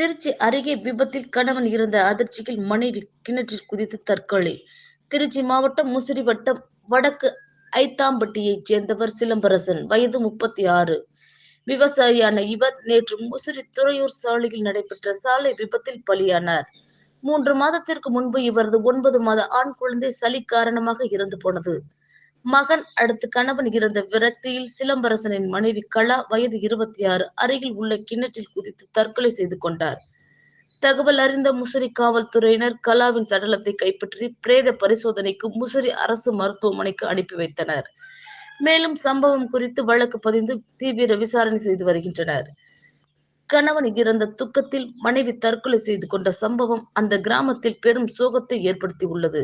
திருச்சி அருகே விபத்தில் கணவன் இருந்த அதிர்ச்சியில் மனைவி கிணற்றில் குதித்து தற்கொலை. திருச்சி மாவட்டம் முசிறி வட்டம் வடக்கு ஐத்தாம்பட்டியைச் சேர்ந்தவர் சிலம்பரசன் வயது முப்பத்தி ஆறு விவசாயியான இவர் நேற்று முசிறி துறையூர் சாலையில் நடைபெற்ற சாலை விபத்தில் பலியானார். மூன்று மாதத்திற்கு முன்பு இவரது ஒன்பது மாத ஆண் குழந்தை சளி காரணமாக இறந்து போனது. மகன் அடுத்து கணவன் இறந்த விரக்தியில் சிலம்பரசனின் மனைவி கலா வயது இருபத்தி ஆறு அருகில் உள்ள கிணற்றில் குதித்து தற்கொலை செய்து கொண்டார். தகவல் அறிந்த முசிறி காவல்துறையினர் கலாவின் சடலத்தை கைப்பற்றி பிரேத பரிசோதனைக்கு முசிறி அரசு மருத்துவமனைக்கு அனுப்பி வைத்தனர். மேலும் சம்பவம் குறித்து வழக்கு பதிந்து தீவிர விசாரணை செய்து வருகின்றனர். கணவன் இறந்த துக்கத்தில் மனைவி தற்கொலை செய்து கொண்ட சம்பவம் அந்த கிராமத்தில் பெரும் சோகத்தை ஏற்படுத்தி உள்ளது.